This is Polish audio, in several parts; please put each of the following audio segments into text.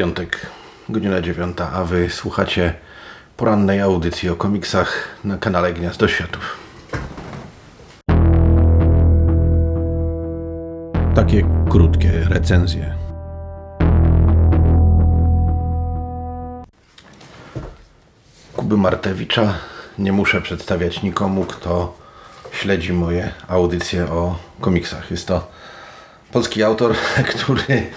piątek, godzina dziewiąta, a wy słuchacie porannej audycji o komiksach na kanale Gniazdo Światów. Takie krótkie recenzje. Kuby Martewicza nie muszę przedstawiać nikomu, kto śledzi moje audycje o komiksach. Jest to polski autor, który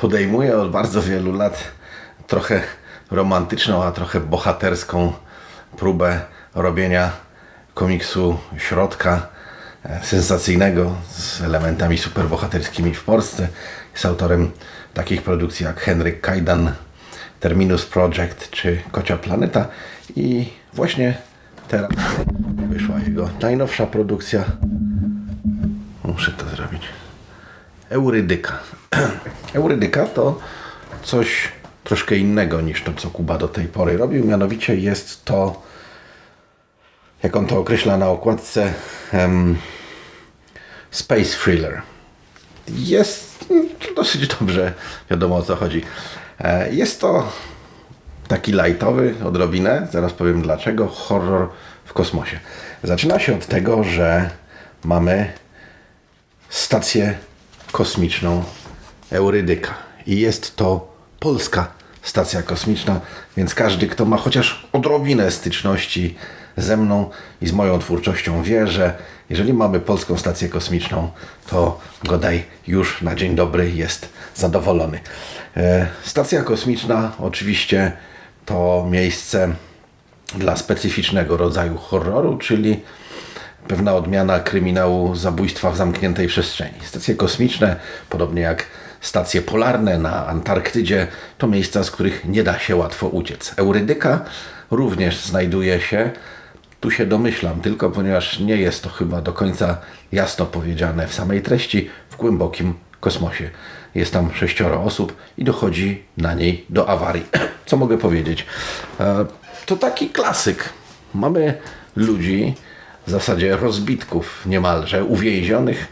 podejmuje od bardzo wielu lat trochę romantyczną, a trochę bohaterską próbę robienia komiksu środka e, sensacyjnego z elementami superbohaterskimi w Polsce. Jest autorem takich produkcji jak Henryk Kajdan, Terminus Project czy Kocia Planeta i właśnie teraz wyszła jego najnowsza produkcja. Muszę to zrobić. Eurydyka. Eurydyka to coś troszkę innego niż to, co Kuba do tej pory robił. Mianowicie jest to, jak on to określa na okładce, em, space thriller. Jest dosyć dobrze wiadomo o co chodzi. E, Jest to taki lightowy, odrobinę, zaraz powiem dlaczego, horror w kosmosie. Zaczyna się od tego, że mamy stację kosmiczną Eurydyka. I jest to polska stacja kosmiczna, więc każdy, kto ma chociaż odrobinę styczności ze mną i z moją twórczością, wie, że jeżeli mamy polską stację kosmiczną, to Godaj już na dzień dobry jest zadowolony. E, Stacja kosmiczna oczywiście to miejsce dla specyficznego rodzaju horroru, czyli pewna odmiana kryminału zabójstwa w zamkniętej przestrzeni. Stacje kosmiczne, podobnie jak stacje polarne na Antarktydzie, to miejsca, z których nie da się łatwo uciec. Eurydyka również znajduje się, tu się domyślam, tylko ponieważ nie jest to chyba do końca jasno powiedziane w samej treści, w głębokim kosmosie. Jest tam sześcioro osób i dochodzi na niej do awarii. Co mogę powiedzieć? E, To taki klasyk. Mamy ludzi, w zasadzie rozbitków niemalże, uwięzionych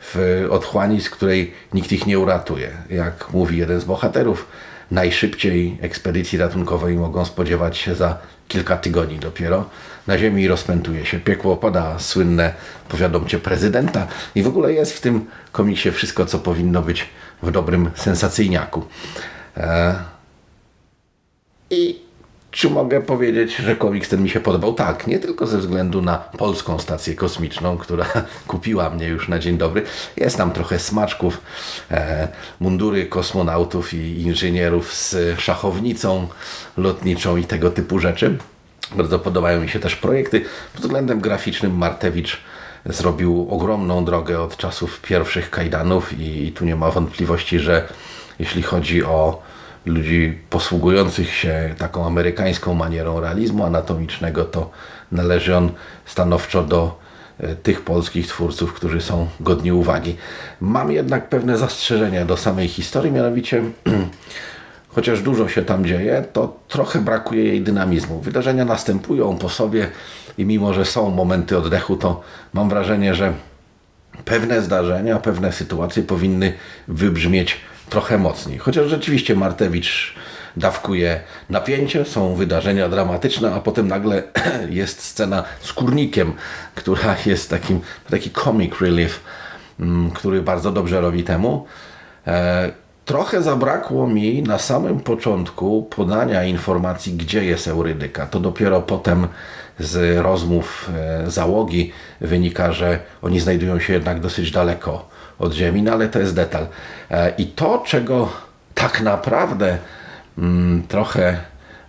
w otchłani, z której nikt ich nie uratuje. Jak mówi jeden z bohaterów, najszybciej ekspedycji ratunkowej mogą spodziewać się za kilka tygodni dopiero. Na ziemi rozpętuje się piekło, pada słynne powiadomcie prezydenta i w ogóle jest w tym komiksie wszystko, co powinno być w dobrym sensacyjniaku. E, I czy mogę powiedzieć, że komiks ten mi się podobał? Tak, nie tylko ze względu na polską stację kosmiczną, która kupiła mnie już na dzień dobry. Jest tam trochę smaczków, e, mundury kosmonautów i inżynierów z szachownicą lotniczą i tego typu rzeczy. Bardzo podobają mi się też projekty. Pod względem graficznym Martewicz zrobił ogromną drogę od czasów pierwszych kajdanów i, i tu nie ma wątpliwości, że jeśli chodzi o ludzi posługujących się taką amerykańską manierą realizmu anatomicznego, to należy on stanowczo do e, tych polskich twórców, którzy są godni uwagi. Mam jednak pewne zastrzeżenia do samej historii, mianowicie chociaż dużo się tam dzieje, to trochę brakuje jej dynamizmu. Wydarzenia następują po sobie i mimo, że są momenty oddechu, to mam wrażenie, że pewne zdarzenia, pewne sytuacje powinny wybrzmieć trochę mocniej. Chociaż rzeczywiście Martewicz dawkuje napięcie, są wydarzenia dramatyczne, a potem nagle jest scena z kurnikiem, która jest takim, taki comic relief, mm, który bardzo dobrze robi temu. Trochę zabrakło mi na samym początku podania informacji, gdzie jest Eurydyka. To dopiero potem z rozmów e, załogi wynika, że oni znajdują się jednak dosyć daleko od Ziemi, no ale to jest detal. E, I to, czego tak naprawdę mm, trochę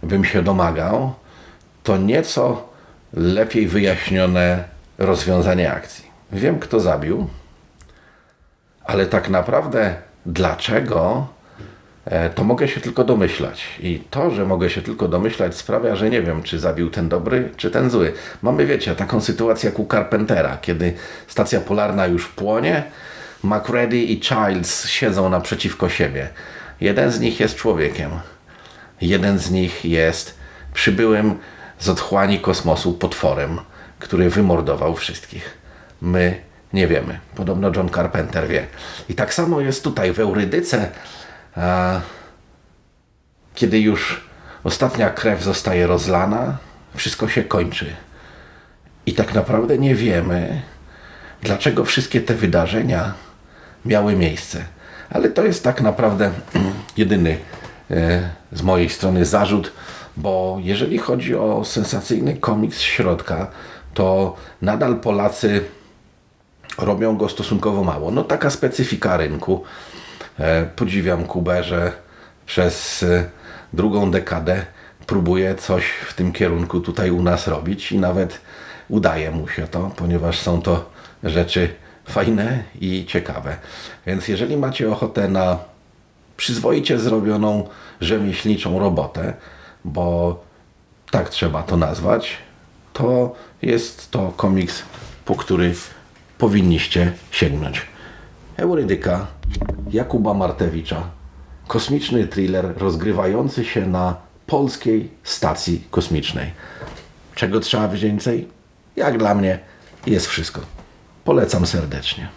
bym się domagał, to nieco lepiej wyjaśnione rozwiązanie akcji. Wiem, kto zabił, ale tak naprawdę dlaczego, e, to mogę się tylko domyślać. I to, że mogę się tylko domyślać, sprawia, że nie wiem, czy zabił ten dobry, czy ten zły. Mamy, wiecie, taką sytuację jak u Carpentera, kiedy stacja polarna już płonie, McReady i Childs siedzą naprzeciwko siebie. Jeden z nich jest człowiekiem. Jeden z nich jest przybyłym z otchłani kosmosu potworem, który wymordował wszystkich. My nie wiemy. Podobno John Carpenter wie. I tak samo jest tutaj w Eurydyce. A kiedy już ostatnia krew zostaje rozlana, wszystko się kończy. I tak naprawdę nie wiemy, dlaczego wszystkie te wydarzenia miały miejsce. Ale to jest tak naprawdę jedyny e, z mojej strony zarzut, bo jeżeli chodzi o sensacyjny komiks z środka, to nadal Polacy robią go stosunkowo mało. No taka specyfika rynku. E, Podziwiam Kubę, że przez e, drugą dekadę próbuje coś w tym kierunku tutaj u nas robić i nawet udaje mu się to, ponieważ są to rzeczy fajne i ciekawe. Więc jeżeli macie ochotę na przyzwoicie zrobioną rzemieślniczą robotę, bo tak trzeba to nazwać, to jest to komiks, po który powinniście sięgnąć. Eurydyka Jakuba Martewicza. Kosmiczny thriller rozgrywający się na polskiej stacji kosmicznej. Czego trzeba więcej? Jak dla mnie jest wszystko. Polecam serdecznie.